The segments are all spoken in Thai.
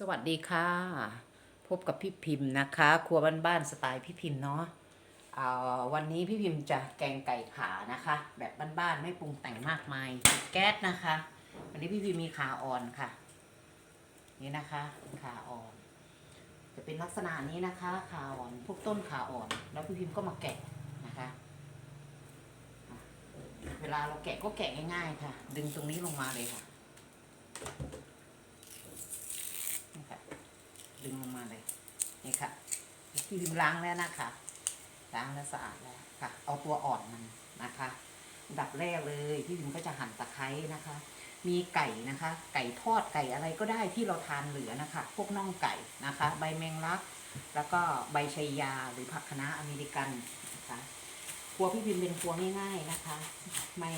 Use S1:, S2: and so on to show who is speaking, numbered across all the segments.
S1: สวัสดีค่ะ พบกับพี่พิมพ์นะคะ ครัวบ้านๆสไตล์พี่พิมพ์เนาะอ่อวันนี้พี่พิมพ์จะแกงไก่ขานะคะ แบบบ้านๆไม่ปรุงแต่งมากมายแก๊สนะคะ วันนี้พี่พิมพ์มีขาอ่อนค่ะ นี่นะคะขาอ่อน จะเป็นลักษณะนี้นะคะขาอ่อนพวกต้นขาอ่อน แล้วพี่พิมพ์ก็มาแกะนะคะ เวลาเราแกะก็แกะง่ายๆค่ะ ดึงตรงนี้ลงมาเลยค่ะ นี่ค่ะ ดึงลงมาเลยนี่ค่ะพี่พิมล้างแล้วนะคะล้างแล้วสะอาดแล้วค่ะ เอาตัวอ่อนมันนะคะดับแรกเลยพี่พิมก็จะหั่นตะไคร้นะคะ มีไก่นะคะ ไก่ทอดไก่อะไรก็ได้ที่เราทานเหลือนะคะ พวกน่องไก่นะคะ ใบแมงลัก แล้วก็ใบชายาหรือผักคะน้าอเมริกันนะคะครัวพี่พิมเป็นครัวง่ายๆนะคะ ไม่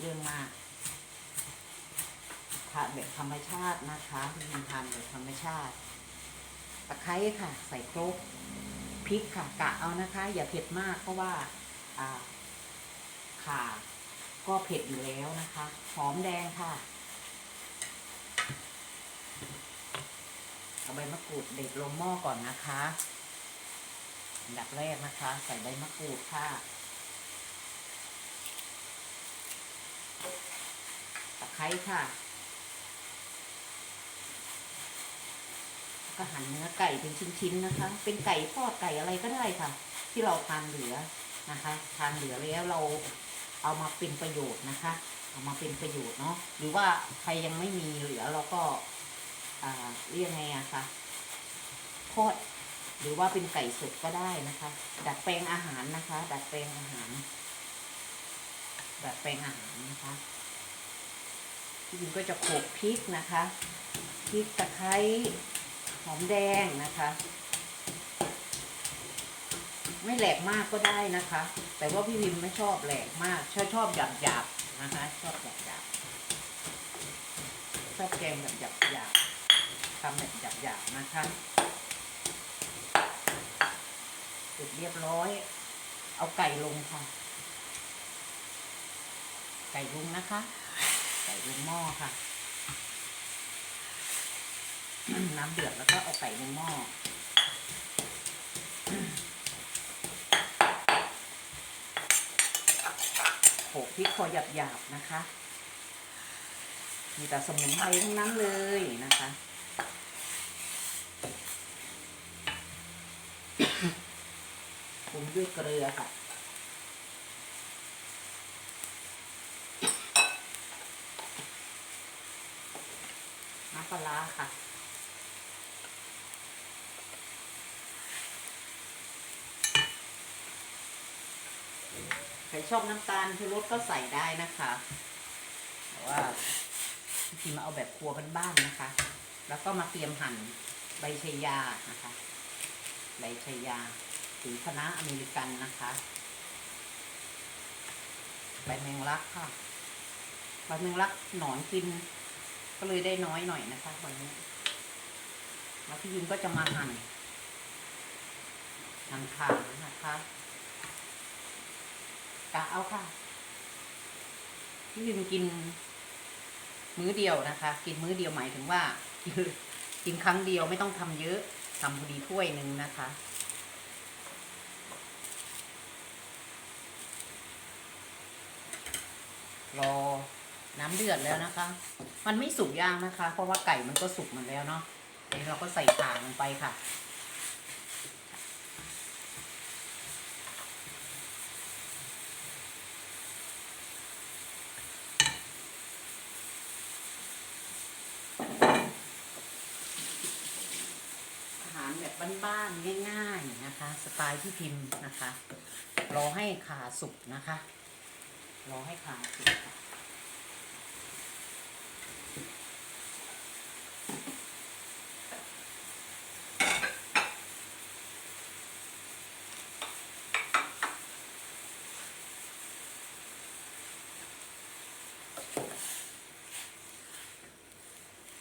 S1: เรื่องมากทานแบบธรรมชาตินะคะพี่พิมทานแบบธรรมชาติ ตะไคร้ค่ะ ใส่ครกพริกค่ะกะเอานะคะ อย่าเผ็ดมากเพราะว่าอ่าข่าก็เผ็ดอยู่แล้วนะคะ หอมแดงค่ะเอาใบมะกรูดเด็ดลงหม้อก่อนนะคะอันดับแรกนะคะ ใส่ใบมะกรูดค่ะตะไคร้ค่ะ ก็หั่นเนื้อไก่เป็นชิ้นๆนะคะ เป็นไก่ทอดไก่อะไรก็ได้ค่ะ ที่เราทานเหลือนะคะทานเหลือแล้วเราเอามาเป็นประโยชน์นะคะ เอามาเป็นประโยชน์เนาะหรือว่าใครยังไม่มีเหลือเราก็เรียกไงอะคะทอดหรือว่าเป็นไก่สดก็ได้นะคะ ดัดแปลงอาหารนะคะ ดัดแปลงอาหาร ดัดแปลงอาหารนะคะพี่พิมก็จะโขลกพริกนะคะพริกตะไคร้ หอมแดงนะคะ ไม่แหลกมากก็ได้นะคะ แต่ว่าพี่พิมไม่ชอบแหลกมากชอบชอบหยาบหยาบนะคะ ชอบหยาบหยาบชอบแกงแบบหยาบหยาบทำแบบหยาบหยาบนะคะเสร็จเรียบร้อย เอาไก่ลงค่ะ ไก่ลงนะคะ ไก่ลงหม้อค่ะ น้ำเดือดแล้วก็เอาไก่ลงหม้อโขกพริกพอหยาบๆนะคะ มีแต่สมุนไพรทั้งนั้นเลยนะคะปรุงด้วยเกลือค่ะน้ำปลาค่ะ ใครชอบน้ำตาลชูรสก็ใส่ได้นะคะแต่ว่าจริงๆมาเอาแบบครัวบ้านๆนะคะ แล้วก็มาเตรียมหั่นใบชายานะคะ ใบชายาสีคณะอเมริกันนะคะใบแมงลักค่ะใบแมงลักหนอนกิน ก็เลยได้น้อยหน่อยนะคะวันนี้แล้วพี่ยิมก็จะมาหั่นหั่นขานะคะ กะเอาค่ะพี่ยิมกิน มื้อเดียวนะคะ กินมื้อเดียวหมายถึงว่ากินครั้งเดียวไม่ต้องทำเยอะทำพอดีถ้วยหนึ่งนะคะรอน้ำเดือดแล้วนะคะ มันไม่สุกยากนะคะ เพราะว่าไก่มันก็สุกหมดแล้วเนาะทีนี้เราก็ใส่ขาลงไปค่ะ อาหารแบบบ้านๆง่ายๆนะคะ สไตล์ที่พิมพ์นะคะ รอให้ขาสุกนะคะ รอให้ขาสุกค่ะ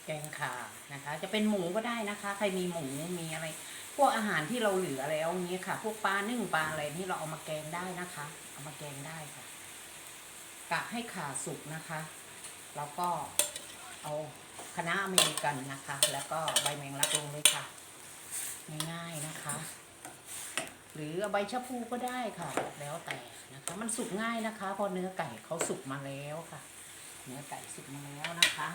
S1: แกงขานะคะ จะเป็นหมูก็ได้นะคะ ใครมีหมูมีอะไร พวกอาหารที่เราเหลือแล้วอย่างนี้ค่ะ พวกปลานึ่งปลาอะไรนี่เราเอามาแกงได้นะคะ เอามาแกงได้ค่ะ กะให้ขาสุกนะคะ แล้วก็เอาคะน้าอเมริกันนะคะ แล้วก็ใบแมงลักลงเลยค่ะ ง่ายๆนะคะ หรือเอาใบชะพูก็ได้ค่ะ แล้วแต่นะคะ มันสุกง่ายนะคะพราะเนื้อไก่เขาสุกมาแล้วค่ะ เนื้อไก่สุกมาแล้วนะคะ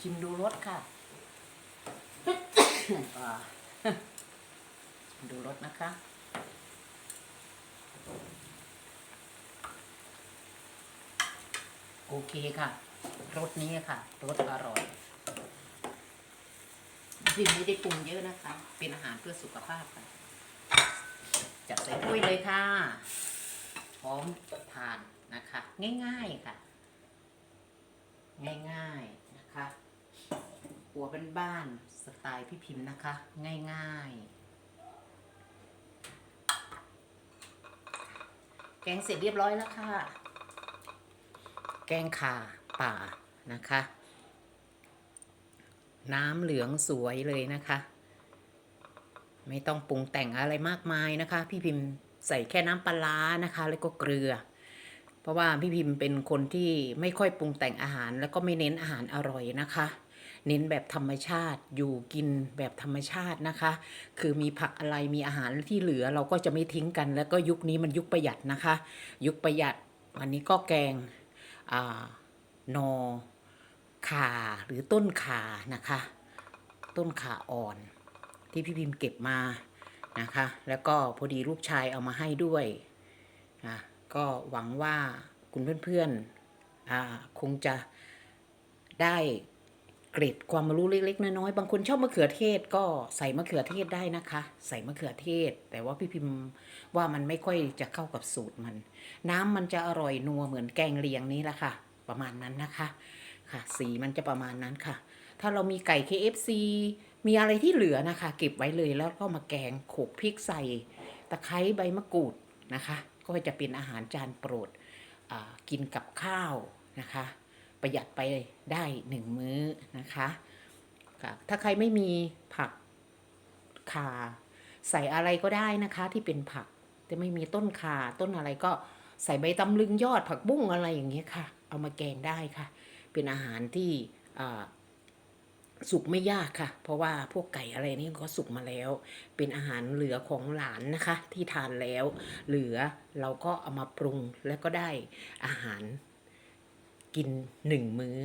S1: ชิมดูรสค่ะ ดูรสนะคะ โอเคค่ะรสนี้ค่ะรสอร่อยพิมไม่ได้ปรุงเยอะนะคะ เป็นอาหารเพื่อสุขภาพค่ะ จัดใส่ถ้วยเลยค่ะ พร้อมทานนะคะ ง่ายๆค่ะ ง่ายๆ หัวบ้านๆสไตล์พี่พิมพ์นะคะ ง่ายๆ แกงเสร็จเรียบร้อยแล้วค่ะ แกงข่าป่านะคะ น้ำเหลืองสวยเลยนะคะ ไม่ต้องปรุงแต่งอะไรมากมายนะคะ พี่พิมพ์ใส่แค่น้ำปลาร้านะคะ แล้วก็เกลือเพราะว่าพี่พิมพ์เป็นคนที่ไม่ค่อยปรุงแต่งอาหารแล้วก็ไม่เน้นอาหารอร่อยนะคะ เน้นแบบธรรมชาติอยู่กินแบบธรรมชาตินะคะ คือมีผักอะไรมีอาหารที่เหลือเราก็จะไม่ทิ้งกัน แล้วก็ยุคนี้มันยุคประหยัดนะคะ ยุคประหยัดวันนี้ก็แกงอานอขาหรือต้นขานะคะ ต้นข่าอ่อน ที่พี่พิมพ์เก็บมานะคะ แล้วก็พอดีลูกชายเอามาให้ด้วยนะก็หวังว่าคุณเพื่อนๆคงจะได้ เกร็ดความรู้เล็กๆน้อยๆบางคนชอบมะเขือเทศก็ใส่มะเขือเทศได้นะคะ ใส่มะเขือเทศ แต่ว่าพี่พิมพ์ว่ามันไม่ค่อยจะเข้ากับสูตรมัน น้ำมันจะอร่อยนัวเหมือนแกงเลียงนี้แหละค่ะ ประมาณนั้นนะคะค่ะ สีมันจะประมาณนั้นค่ะ ถ้าเรามีไก่ KFC มีอะไรที่เหลือนะคะ เก็บไว้เลยแล้วก็มาแกงโขกพริกใส่ ตะไคร้ใบมะกรูดนะคะ ก็จะเป็นอาหารจานโปรดกินกับข้าวนะคะ ประหยัดไปได้หนึ่งมื้อนะ คะค่ะถ้าใครไม่มีผักข่าใส่อะไรก็ได้นะคะที่เป็นผัก แต่ไม่มีต้นข่าต้นอะไรก็ใส่ใบตำลึงยอดผักบุ้งอะไรอย่างเงี้ยค่ะ เอามาแกงได้ค่ะ เป็นอาหารที่สุกไม่ยากค่ะ เพราะว่าพวกไก่อะไรนี่ก็สุกมาแล้ว เป็นอาหารเหลือของหลานนะคะ ที่ทานแล้ว เหลือเราก็เอามาปรุงแล้วก็ได้อาหารกินหนึ่งมื้อ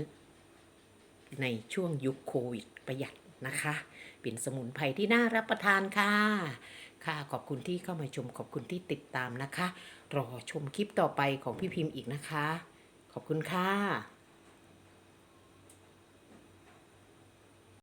S1: ในช่วงยุคโควิดประหยัดนะคะ เป็นสมุนไพรที่น่ารับประทานค่ะ ค่ะขอบคุณที่เข้ามาชมขอบคุณที่ติดตามนะคะ รอชมคลิปต่อไปของพี่พิมพ์อีกนะคะ ขอบคุณค่ะ